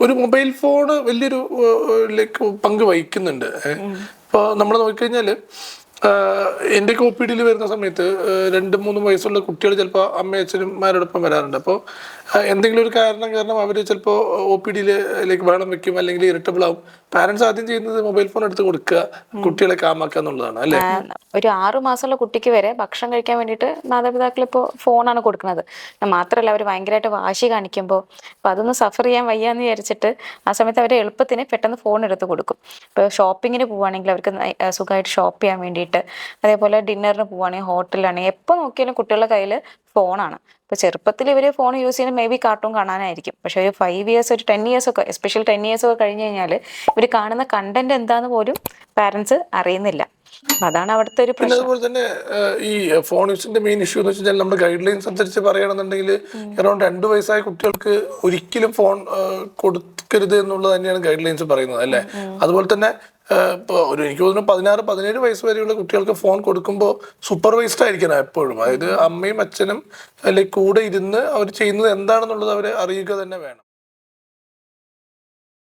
ഒരു mobile phone വലിയൊരു like പങ്ക് വഹിക്കുന്നുണ്ട്. ഇപ്പോൾ നമ്മൾ നോക്കിക്കഴിഞ്ഞാൽ എന്റെ ഒ പി ഡിയിൽ വരുന്ന സമയത്ത് രണ്ട് മൂന്ന് വയസ്സുള്ള കുട്ടികൾ ചിലപ്പോൾ അമ്മയും അച്ഛനുമാരോടൊപ്പം വരാറുണ്ട്. അപ്പോൾ എന്തെങ്കിലും ഒരു കാരണം കാരണം അവർ ചിലപ്പോൾ ഒ പി ഡിയിലേക്ക് വേണം വെക്കും അല്ലെങ്കിൽ ഇറിറ്റബിൾ ആവും. പാരന്റ്സ് ആദ്യം ചെയ്യുന്നത് മൊബൈൽ ഫോൺ എടുത്ത് കൊടുക്കുക കുട്ടികളെ കാമാക്കുക എന്നുള്ളതാണ് അല്ലേ? ഒരു ആറു മാസമുള്ള കുട്ടിക്ക് വരെ ഭക്ഷണം കഴിക്കാൻ വേണ്ടിയിട്ട് മാതാപിതാക്കൾ ഇപ്പോൾ ഫോണാണ് കൊടുക്കുന്നത്. മാത്രമല്ല അവർ ഭയങ്കരമായിട്ട് വാശി കാണിക്കുമ്പോൾ അപ്പോൾ അതൊന്ന് സഫർ ചെയ്യാൻ വയ്യാന്ന് വിചാരിച്ചിട്ട് ആ സമയത്ത് അവരെ എളുപ്പത്തിന് പെട്ടെന്ന് ഫോൺ എടുത്ത് കൊടുക്കും. ഇപ്പോൾ ഷോപ്പിങ്ങിന് പോവുകയാണെങ്കിൽ അവർക്ക് സുഖമായിട്ട് ഷോപ്പ് ചെയ്യാൻ വേണ്ടിയിട്ട് അതേപോലെ ഡിന്നറിന് പോവുകയാണെങ്കിൽ ഹോട്ടലിലാണെങ്കിൽ എപ്പോൾ നോക്കിയാലും കുട്ടികളുടെ കയ്യിൽ ഫോണാണ്. ഇപ്പോൾ ചെറുപ്പത്തിൽ ഇവർ ഫോൺ യൂസ് ചെയ്യുന്നത് മേ ബി കാർട്ടൂൺ കാണാനായിരിക്കും. പക്ഷേ ഒരു ഫൈവ് ഇയേഴ്സ് ഒരു ടെൻ ഇയേഴ്സ് ഒക്കെ എസ്പെഷ്യൽ ടെൻ ഇയേഴ്സ് ഒക്കെ കഴിഞ്ഞ് കഴിഞ്ഞാൽ ഇവർ കാണുന്ന കണ്ടന്റ് എന്താണെന്ന് പോലും പാരൻസ് അറിയുന്നില്ല. അതാണ് അവിടുത്തെ ഒരു പിന്നെ അതുപോലെ തന്നെ ഈ ഫോൺ യൂസിന്റെ മെയിൻ ഇഷ്യൂ എന്ന് വെച്ചാൽ നമ്മുടെ ഗൈഡ് ലൈൻസ് അനുസരിച്ച് പറയുകയാണെന്നുണ്ടെങ്കിൽ അറൌണ്ട് രണ്ട് വയസ്സായ കുട്ടികൾക്ക് ഒരിക്കലും ഫോൺ കൊടുക്കരുത് എന്നുള്ളത് തന്നെയാണ് ഗൈഡ് ലൈൻസ് പറയുന്നത് അല്ലേ? അതുപോലെ തന്നെ ഏഹ്, ഇപ്പൊ ഒരു എനിക്ക് തോന്നുന്നു പതിനാറ് പതിനേഴ് വയസ്സ് വരെയുള്ള കുട്ടികൾക്ക് ഫോൺ കൊടുക്കുമ്പോൾ സൂപ്പർവൈസ്ഡ് ആയിരിക്കണം എപ്പോഴും. അതായത് അമ്മയും അച്ഛനും അല്ലെങ്കിൽ കൂടെ ഇരുന്ന് അവർ ചെയ്യുന്നത് എന്താണെന്നുള്ളത് അവരെ അറിയുക തന്നെ വേണം.